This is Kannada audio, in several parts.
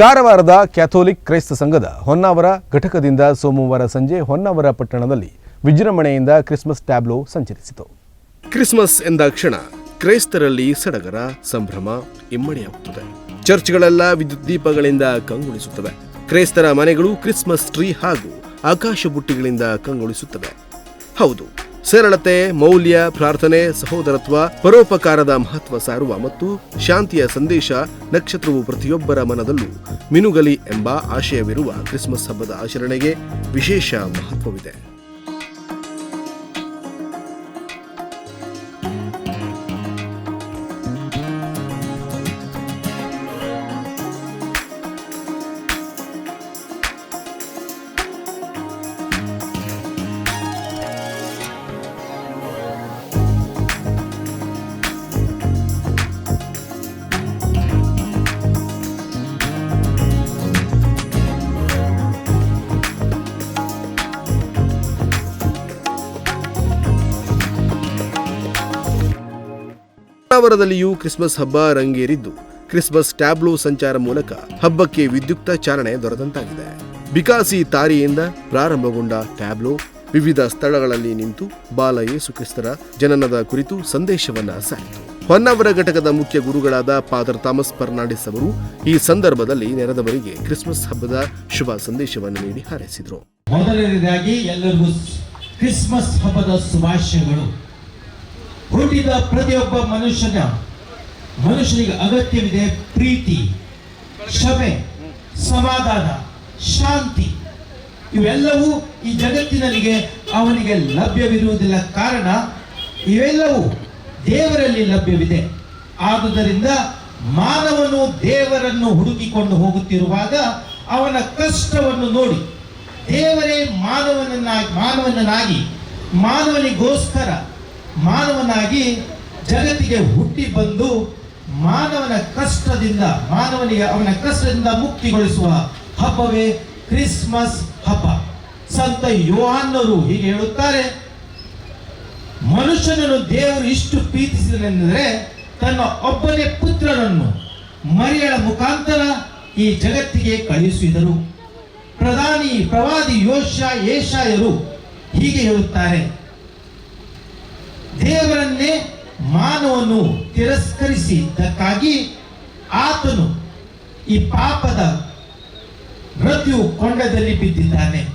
ಕಾರವಾರದ ಕ್ಯಾಥೋಲಿಕ್ ಕ್ರೈಸ್ತ ಸಂಘದ ಹೊನ್ನಾವರ ಘಟಕದಿಂದ ಸೋಮವಾರ ಸಂಜೆ ಹೊನ್ನಾವರ ಪಟ್ಟಣದಲ್ಲಿ ವಿಜೃಂಭಣೆಯಿಂದ ಕ್ರಿಸ್ಮಸ್ ಟ್ಯಾಬ್ಲೋ ಸಂಚರಿಸಿತು. ಕ್ರಿಸ್ಮಸ್ ಎಂದಾಕ್ಷಣ ಕ್ರೈಸ್ತರಲ್ಲಿ ಸಡಗರ, ಸಂಭ್ರಮ ಇಮ್ಮಡಿಯಾಗುತ್ತದೆ. ಚರ್ಚ್ಗಳೆಲ್ಲ ವಿದ್ಯುತ್ ದೀಪಗಳಿಂದ ಕಂಗೊಳಿಸುತ್ತವೆ. ಕ್ರೈಸ್ತರ ಮನೆಗಳು ಕ್ರಿಸ್ಮಸ್ ಟ್ರೀ ಹಾಗೂ ಆಕಾಶ ಬುಟ್ಟಿಗಳಿಂದ ಕಂಗೊಳಿಸುತ್ತವೆ. ಹೌದು ಸರಳತೆ, ಮೌಲ್ಯ, ಪ್ರಾರ್ಥನೆ, ಸಹೋದರತ್ವ, ಪರೋಪಕಾರದ ಮಹತ್ವ ಸಾರುವ ಮತ್ತು ಶಾಂತಿಯ ಸಂದೇಶ ನಕ್ಷತ್ರವು ಪ್ರತಿಯೊಬ್ಬರ ಮನದಲ್ಲೂ ಮಿನುಗಲಿ ಎಂಬ ಆಶಯವಿರುವ ಕ್ರಿಸ್ಮಸ್ ಹಬ್ಬದ ಆಚರಣೆಗೆ ವಿಶೇಷ ಮಹತ್ವವಿದೆ. ಹೊನ್ನಾವರದಲ್ಲಿಯೂ ಕ್ರಿಸ್ಮಸ್ ಹಬ್ಬ ರಂಗೇರಿದ್ದು, ಕ್ರಿಸ್ಮಸ್ ಟ್ಯಾಬ್ಲೋ ಸಂಚಾರ ಮೂಲಕ ಹಬ್ಬಕ್ಕೆ ವಿದ್ಯುಕ್ತ ಚಾಲನೆ ದೊರೆತಂತಾಗಿದೆ. ಬಿಕಾಸಿ ತಾರಿಯಿಂದ ಪ್ರಾರಂಭಗೊಂಡ ಟ್ಯಾಬ್ಲೋ, ವಿವಿಧ ಸ್ಥಳಗಳಲ್ಲಿ ನಿಂತು ಬಾಲ ಯೇಸು ಕ್ರಿಸ್ತರ ಜನನದ ಕುರಿತು ಸಂದೇಶವನ್ನ ಸಾರಿತು. ಹೊನ್ನಾವರ ಘಟಕದ ಮುಖ್ಯ ಗುರುಗಳಾದ ಫಾದರ್ ಥಾಮಸ್ ಫರ್ನಾಂಡಿಸ್ ಅವರು ಈ ಸಂದರ್ಭದಲ್ಲಿ ನೆರೆದವರಿಗೆ ಕ್ರಿಸ್ಮಸ್ ಹಬ್ಬದ ಶುಭ ಸಂದೇಶವನ್ನು ನೀಡಿ ಹಾರೈಸಿದರು. ಮೊದಲನೇದಾಗಿ ಎಲ್ಲರಿಗೂ ಕ್ರಿಸ್ಮಸ್ ಹಬ್ಬದ ಶುಭಾಶಯಗಳು. ಹುಟ್ಟಿದ ಪ್ರತಿಯೊಬ್ಬ ಮನುಷ್ಯನ ಮನುಷ್ಯನಿಗೆ ಅಗತ್ಯವಿದೆ ಪ್ರೀತಿ, ಕ್ಷಮೆ, ಸಮಾಧಾನ, ಶಾಂತಿ. ಇವೆಲ್ಲವೂ ಈ ಜಗತ್ತಿನಲ್ಲಿಗೆ ಅವನಿಗೆ ಲಭ್ಯವಿರುವುದಿಲ್ಲ. ಕಾರಣ, ಇವೆಲ್ಲವೂ ದೇವರಲ್ಲಿ ಲಭ್ಯವಿದೆ. ಆದುದರಿಂದ ಮಾನವನು ದೇವರನ್ನು ಹುಡುಕಿಕೊಂಡು ಹೋಗುತ್ತಿರುವಾಗ ಅವನ ಕಷ್ಟವನ್ನು ನೋಡಿ, ದೇವರೇ ಮಾನವನನ್ನಾಗಿ ಮಾನವನನ್ನಾಗಿ, ಮಾನವನಿಗೋಸ್ಕರ ಮಾನವನಾಗಿ ಜಗತ್ತಿಗೆ ಹುಟ್ಟಿ ಬಂದು ಮಾನವನ ಕಷ್ಟದಿಂದ, ಮಾನವನಿಗೆ ಅವನ ಕಷ್ಟದಿಂದ ಮುಕ್ತಿಗೊಳಿಸುವ ಹಬ್ಬವೇ ಕ್ರಿಸ್ಮಸ್ ಹಬ್ಬ. ಸಂತ ಯೋಹಾನ್ನರು ಹೀಗೆ ಹೇಳುತ್ತಾರೆ, ಮನುಷ್ಯನನ್ನು ದೇವರು ಇಷ್ಟು ಪ್ರೀತಿಸಿದನೆಂದರೆ ತನ್ನ ಒಬ್ಬನೇ ಪುತ್ರನನ್ನು ಮರಿಯಳ ಮುಖಾಂತರ ಈ ಜಗತ್ತಿಗೆ ಕಳುಹಿಸಿದರು. ಪ್ರಧಾನಿ ಪ್ರವಾದಿ ಯೋಶ ಏಷಾಯರು ಹೀಗೆ ಹೇಳುತ್ತಾರೆ ದೇವರನ್ನೇ ಮಾನವನು ತಿರಸ್ಕರಿಸಿದ್ದಕ್ಕಾಗಿ ಆತನು ಈ ಪಾಪದ ಮೃತ್ಯು ಕೊಂಡದಲ್ಲಿ ಬಿದ್ದಿದ್ದಾನೆ.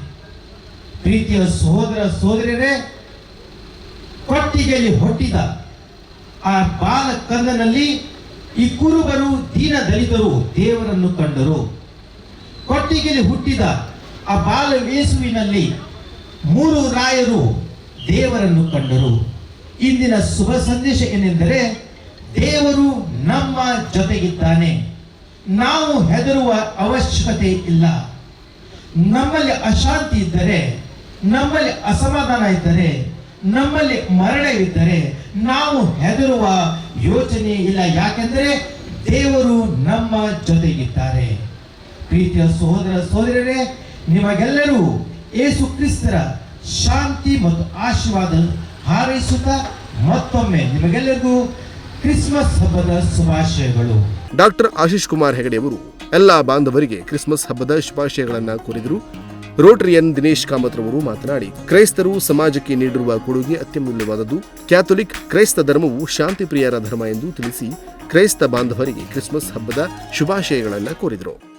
ಪ್ರೀತಿಯ ಸಹೋದರ ಸೋದರರೇ ಕೊಟ್ಟಿಗೆಯಲ್ಲಿ ಹೊಟ್ಟಿದ ಆ ಬಾಲ ಕಂದನಲ್ಲಿ ಈ ಕುರುಬರು, ದೀನ ದಲಿತರು ದೇವರನ್ನು ಕಂಡರು. ಕೊಟ್ಟಿಗೆಯಲ್ಲಿ ಹುಟ್ಟಿದ ಆ ಬಾಲ ಯೇಸುವಿನಲ್ಲಿ ಮೂರು ರಾಯರು ದೇವರನ್ನು ಕಂಡರು. ಇಂದಿನ ಶುಭ ಸಂದೇಶ ಏನೆಂದರೆ, ದೇವರು ನಮ್ಮ ಜೊತೆಗಿದ್ದಾನೆ. ನಾವು ಹೆದರುವ ಅವಶ್ಯಕತೆ ಇಲ್ಲ. ನಮ್ಮಲ್ಲಿ ಅಶಾಂತಿ ಇದ್ದರೆ, ನಮ್ಮಲ್ಲಿ ಅಸಮಾಧಾನ ಇದ್ದರೆ, ನಮ್ಮಲ್ಲಿ ಮರಣವಿದ್ದರೆ ನಾವು ಹೆದರುವ ಯೋಚನೆ ಇಲ್ಲ. ಯಾಕೆಂದರೆ, ದೇವರು ನಮ್ಮ ಜೊತೆಗಿದ್ದಾರೆ. ಪ್ರೀತಿಯ ಸಹೋದರ ಸಹೋದರರೇ, ನಿಮಗೆಲ್ಲರೂ ಏಸು ಕ್ರಿಸ್ತರ ಶಾಂತಿ ಮತ್ತು ಆಶೀರ್ವಾದ ಹಾರೈಸುತ್ತಾ ಮತ್ತೊಮ್ಮೆ ನಿಮಗೆಲ್ಲರಿಗೂ ಕ್ರಿಸ್ಮಸ್ ಹಬ್ಬದ ಶುಭಾಶಯಗಳು. ಡಾಕ್ಟರ್ ಆಶೀಶ್ ಕುಮಾರ್ ಹೆಗಡೆಯವರು ಎಲ್ಲ ಬಾಂಧವರಿಗೆ ಕ್ರಿಸ್ಮಸ್ ಹಬ್ಬದ ಶುಭಾಶಯಗಳನ್ನು ಕೋರಿದರು. ರೋಟರಿಯನ್ ದಿನೇಶ್ ಕಾಮತ್ ರವರು ಮಾತನಾಡಿ, ಕ್ರೈಸ್ತರು ಸಮಾಜಕ್ಕೆ ನೀಡಿರುವ ಕೊಡುಗೆ ಅತ್ಯಮೂಲ್ಯವಾದದ್ದು. ಕ್ಯಾಥೋಲಿಕ್ ಕ್ರೈಸ್ತ ಧರ್ಮವು ಶಾಂತಿ ಪ್ರಿಯರ ಧರ್ಮ ಎಂದು ತಿಳಿಸಿ, ಕ್ರೈಸ್ತ ಬಾಂಧವರಿಗೆ ಕ್ರಿಸ್ಮಸ್ ಹಬ್ಬದ ಶುಭಾಶಯಗಳನ್ನು ಕೋರಿದರು.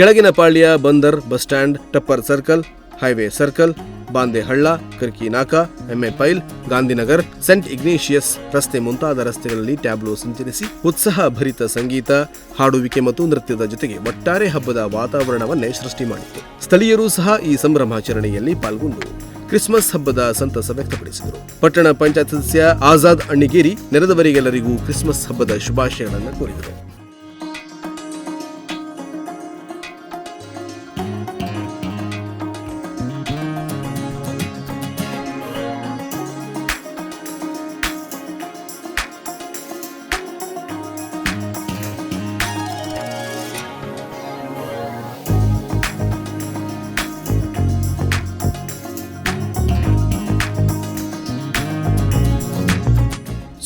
Kelagina Palya, Bandar, bus stand, Tappar circle, highway circle Bande Halla, Karki Naka ಎಮ್ಮೆ ಪೈಲ್, ಗಾಂಧಿನಗರ್, ಸೆಂಟ್ ಇಗ್ನೇಷಿಯಸ್ ರಸ್ತೆ ಮುಂತಾದ ರಸ್ತೆಗಳಲ್ಲಿ ಟ್ಯಾಬ್ಲೋ ಸಂಚರಿಸಿ ಉತ್ಸಾಹ ಭರಿತ ಸಂಗೀತ, ಹಾಡುವಿಕೆ ಮತ್ತು ನೃತ್ಯದ ಜೊತೆಗೆ ಒಟ್ಟಾರೆ ಹಬ್ಬದ ವಾತಾವರಣವನ್ನೇ ಸೃಷ್ಟಿ ಮಾಡಿತು. ಸ್ಥಳೀಯರು ಸಹ ಈ ಸಂಭ್ರಮಾಚರಣೆಯಲ್ಲಿ ಪಾಲ್ಗೊಂಡು ಕ್ರಿಸ್ಮಸ್ ಹಬ್ಬದ ಸಂತಸ ವ್ಯಕ್ತಪಡಿಸಿದರು. ಪಟ್ಟಣ ಪಂಚಾಯತ್ ಸದಸ್ಯ ಆಜಾದ್ ಅಣ್ಣಿಗೇರಿ ನೆರೆದವರಿಗೆಲ್ಲರಿಗೂ ಕ್ರಿಸ್ಮಸ್ ಹಬ್ಬದ ಶುಭಾಶಯಗಳನ್ನು ಕೋರಿದರು.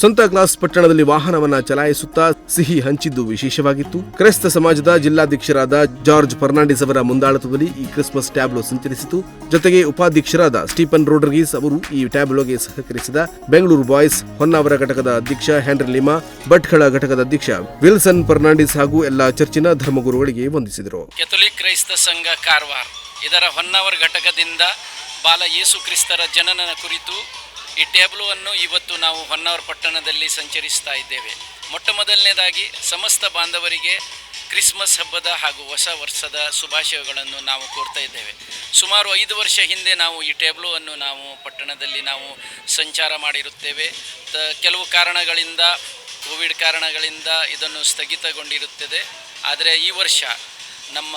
ಸಂತ ಕ್ಲಾಸ್ ಪಟ್ಟಣದಲ್ಲಿ ವಾಹನವನ್ನ ಚಲಾಯಿಸುತ್ತಾ ಸಿಹಿ ಹಂಚಿದ್ದು ವಿಶೇಷವಾಗಿತ್ತು. ಕ್ರೈಸ್ತ ಸಮಾಜದ ಜಿಲ್ಲಾಧ್ಯಕ್ಷರಾದ ಜಾರ್ಜ್ ಫರ್ನಾಂಡಿಸ್ ಅವರ ಮುಂದಾಳತ್ವದಲ್ಲಿ ಈ ಕ್ರಿಸ್ಮಸ್ ಟ್ಯಾಬ್ಲೋ ಸಂಚರಿಸಿತು. ಜೊತೆಗೆ ಉಪಾಧ್ಯಕ್ಷರಾದ ಸ್ಟೀಫನ್ ರೋಡ್ರಿಗೀಸ್ ಅವರು ಈ ಟ್ಯಾಬ್ಲೋಗೆ ಸಹಕರಿಸಿದ ಬೆಂಗಳೂರು ಬಾಯ್ಸ್ ಹೊನ್ನಾವರ ಘಟಕದ ಅಧ್ಯಕ್ಷ ಹೆನ್ರಿ ಲಿಮಾ, ಭಟ್ಕಳ ಘಟಕದ ಅಧ್ಯಕ್ಷ ವಿಲ್ಸನ್ ಫರ್ನಾಂಡಿಸ್ ಹಾಗೂ ಎಲ್ಲಾ ಚರ್ಚಿನ ಧರ್ಮಗುರುಗಳಿಗೆ ವಂದಿಸಿದರು. ಕೆಥೋಲಿಕ್ ಕ್ರೈಸ್ತ ಸಂಘ ಕಾರವಾರ ಇದರ ಹೊನ್ನಾವರ ಘಟಕದಿಂದ ಬಾಲ ಯೇಸು ಕ್ರಿಸ್ತರ ಜನನ ಕುರಿತು ಈ ಟ್ಯಾಬ್ಲೋವನ್ನು ಇವತ್ತು ನಾವು ಹೊನ್ನಾವರ ಪಟ್ಟಣದಲ್ಲಿ ಸಂಚರಿಸ್ತಾ ಇದ್ದೇವೆ. ಮೊಟ್ಟ ಮೊದಲನೇದಾಗಿ ಸಮಸ್ತ ಬಾಂಧವರಿಗೆ ಕ್ರಿಸ್ಮಸ್ ಹಬ್ಬದ ಹಾಗೂ ಹೊಸ ವರ್ಷದ ಶುಭಾಶಯಗಳನ್ನು ನಾವು ಕೋರ್ತಾ ಇದ್ದೇವೆ. ಸುಮಾರು ಐದು ವರ್ಷ ಹಿಂದೆ ನಾವು ಈ ಟ್ಯಾಬ್ಲೋವನ್ನು ನಾವು ಪಟ್ಟಣದಲ್ಲಿ ನಾವು ಸಂಚಾರ ಮಾಡಿರುತ್ತೇವೆ. ತ, ಕೆಲವು ಕಾರಣಗಳಿಂದ, ಕೋವಿಡ್ ಕಾರಣಗಳಿಂದ ಇದನ್ನು ಸ್ಥಗಿತಗೊಂಡಿರುತ್ತದೆ. ಆದರೆ ಈ ವರ್ಷ ನಮ್ಮ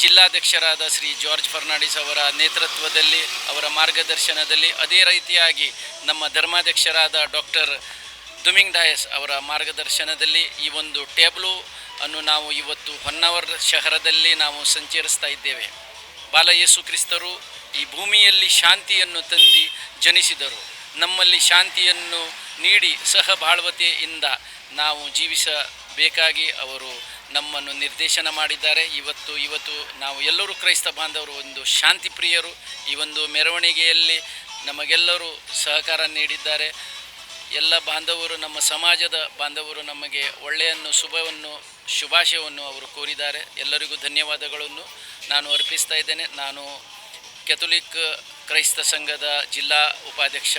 ಜಿಲ್ಲಾಧ್ಯಕ್ಷರಾದ ಶ್ರೀ ಜಾರ್ಜ್ ಫರ್ನಾಂಡಿಸ್ ಅವರ ನೇತೃತ್ವದಲ್ಲಿ, ಅವರ ಮಾರ್ಗದರ್ಶನದಲ್ಲಿ ಅದೇ ರೀತಿಯಾಗಿ ನಮ್ಮ ಧರ್ಮಾಧ್ಯಕ್ಷರಾದ ಡಾಕ್ಟರ್ ದುಮಿಂಗ್ ಡಾಯಸ್ ಅವರ ಮಾರ್ಗದರ್ಶನದಲ್ಲಿ ಈ ಒಂದು ಟೇಬ್ಲು ಅನ್ನು ನಾವು ಇವತ್ತು ಹೊನ್ನಾವರ ಶಹರದಲ್ಲಿ ನಾವು ಸಂಚರಿಸ್ತಾ ಇದ್ದೇವೆ. ಬಾಲ ಯೇಸು ಕ್ರಿಸ್ತರು ಈ ಭೂಮಿಯಲ್ಲಿ ಶಾಂತಿಯನ್ನು ತಂದು ಜನಿಸಿದರು. ನಮ್ಮಲ್ಲಿ ಶಾಂತಿಯನ್ನು ನೀಡಿ ಸಹಬಾಳ್ವತೆಯಿಂದ ನಾವು ಜೀವಿಸಬೇಕಾಗಿ ಅವರು ನಮ್ಮನ್ನು ನಿರ್ದೇಶನ ಮಾಡಿದ್ದಾರೆ. ಇವತ್ತು ಇವತ್ತು ನಾವು ಎಲ್ಲರೂ ಕ್ರೈಸ್ತ ಬಾಂಧವರು, ಒಂದು ಶಾಂತಿ ಪ್ರಿಯರು. ಈ ಒಂದು ಮೆರವಣಿಗೆಯಲ್ಲಿ ನಮಗೆಲ್ಲರೂ ಸಹಕಾರ ನೀಡಿದ್ದಾರೆ. ಎಲ್ಲ ಬಾಂಧವರು, ನಮ್ಮ ಸಮಾಜದ ಬಾಂಧವರು ನಮಗೆ ಒಳ್ಳೆಯನ್ನು, ಶುಭವನ್ನು, ಶುಭಾಶಯವನ್ನು ಅವರು ಕೋರಿದ್ದಾರೆ. ಎಲ್ಲರಿಗೂ ಧನ್ಯವಾದಗಳನ್ನು. ನಾನು ಅರ್ಪಿಸ್ತಾ ಇದ್ದೇನೆ. ನಾನು ಕೆಥೋಲಿಕ್ ಕ್ರೈಸ್ತ ಸಂಘದ ಜಿಲ್ಲಾ ಉಪಾಧ್ಯಕ್ಷ.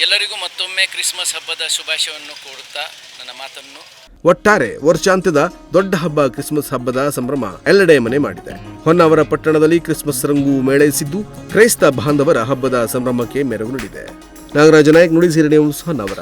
ಎಲ್ಲರಿಗೂ ಮತ್ತೊಮ್ಮೆ ಕ್ರಿಸ್ಮಸ್ ಹಬ್ಬದ ಶುಭಾಶಯವನ್ನು ಕೋರುತ್ತಾ ನನ್ನ ಮಾತನ್ನು ಒಟ್ಟಾರೆ ವರ್ಷಾಂತ್ಯದ ದೊಡ್ಡ ಹಬ್ಬ ಕ್ರಿಸ್ಮಸ್ ಹಬ್ಬದ ಸಂಭ್ರಮ ಎಲ್ಲೆಡೆ ಮನೆ ಮಾಡಿದೆ. ಹೊನ್ನಾವರ ಪಟ್ಟಣದಲ್ಲಿ ಕ್ರಿಸ್ಮಸ್ ರಂಗು ಮೇಳೈಸಿದ್ದು ಕ್ರೈಸ್ತ ಬಾಂಧವರ ಹಬ್ಬದ ಸಂಭ್ರಮಕ್ಕೆ ಮೆರವು ನೀಡಿದೆ. ನಾಗರಾಜ ನಾಯಕ್, ನುಡಿ ಹೊನ್ನಾವರ.